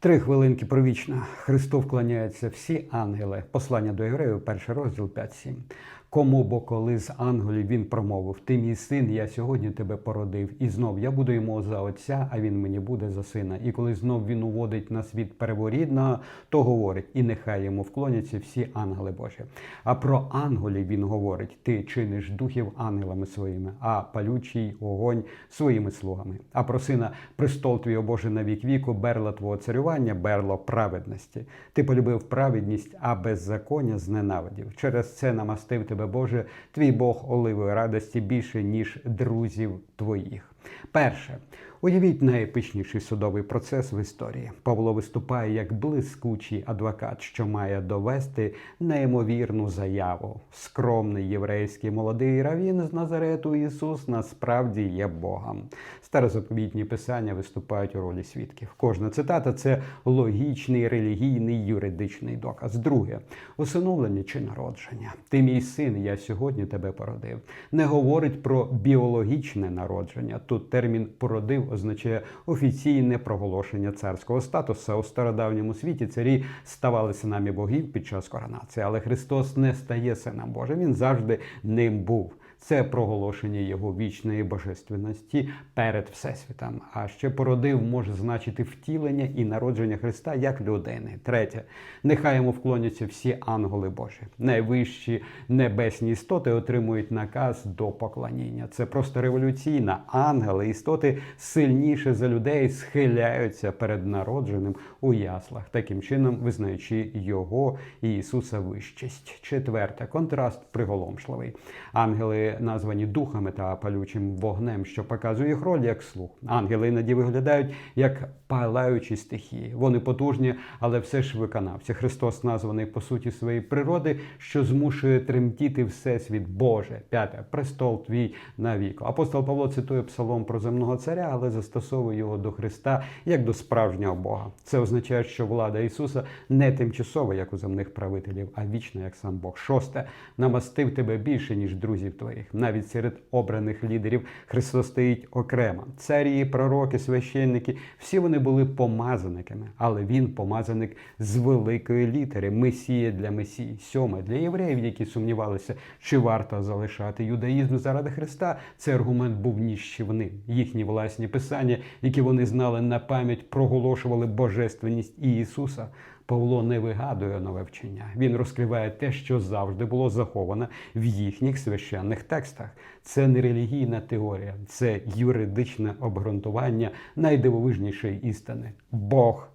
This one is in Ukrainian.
Три хвилинки провічна. Христу вклоняються всі ангели. Послання до євреїв, перший розділ 5-7. Кому бо коли з ангелів він промовив: Ти мій син, я сьогодні тебе породив, і знов я буду йому за отця, а він мені буде за сина. І коли знов він уводить на світ перворідного, то говорить, і нехай йому вклоняться всі ангели Божі. А про ангелів він говорить: Ти чиниш духів ангелами своїми, а палючий огонь своїми слугами. А про сина престол твій, о Боже, на вік віку, берла твого царювання, берло праведності. Ти полюбив праведність, а беззаконня зненавидів. Через це намастив тебе, Боже, твій Бог оливої радості більше, ніж друзів твоїх. Перше. Уявіть найепичніший судовий процес в історії. Павло виступає як блискучий адвокат, що має довести неймовірну заяву. Скромний єврейський молодий равін з Назарету Ісус насправді є Богом. Старозаповітні писання виступають у ролі свідків. Кожна цитата це логічний релігійний юридичний доказ. Друге, усиновлення чи народження. Ти мій син, я сьогодні тебе породив. Не говорить про біологічне народження. Тут термін породив означає офіційне проголошення царського статусу. У стародавньому світі царі ставали синами богів під час коронації, але Христос не стає сином Божим. Він завжди ним був. Це проголошення його вічної божественності перед Всесвітом. А ще породив може значити втілення і народження Христа як людини. Третє, нехай йому вклоняться всі ангели Божі. Найвищі небесні істоти отримують наказ до поклоніння. Це просто революційна. Ангели, істоти сильніше за людей схиляються перед народженим у яслах, таким чином визнаючи його і Ісуса вищість. Четверте, контраст приголомшливий. Ангели названі духами та палючим вогнем, що показує їх роль як слух. Ангели іноді виглядають як палаючі стихії. Вони потужні, але все ж виконавці. Христос названий по суті своєї природи, що змушує тремтіти всесвіт Боже. П'яте престол твій навіку. Апостол Павло цитує псалом про земного царя, але застосовує його до Христа як до справжнього Бога. Це означає, що влада Ісуса не тимчасова, як у земних правителів, а вічна, як сам Бог. Шосте намастив тебе більше, ніж друзів твоїх. Навіть серед обраних лідерів Христос стоїть окремо. Царі, пророки, священники, всі вони були помазаниками, але він помазаник з великої літери. Месія для Месії. Сьоме для євреїв, які сумнівалися, чи варто залишати юдаїзм заради Христа. Цей аргумент був ніщівним. Їхні власні писання, які вони знали на пам'ять, проголошували божественність Ісуса. Павло не вигадує нове вчення. Він розкриває те, що завжди було заховано в їхніх священних текстах. Це не релігійна теорія, це юридичне обґрунтування найдивовижнішої істини. Бог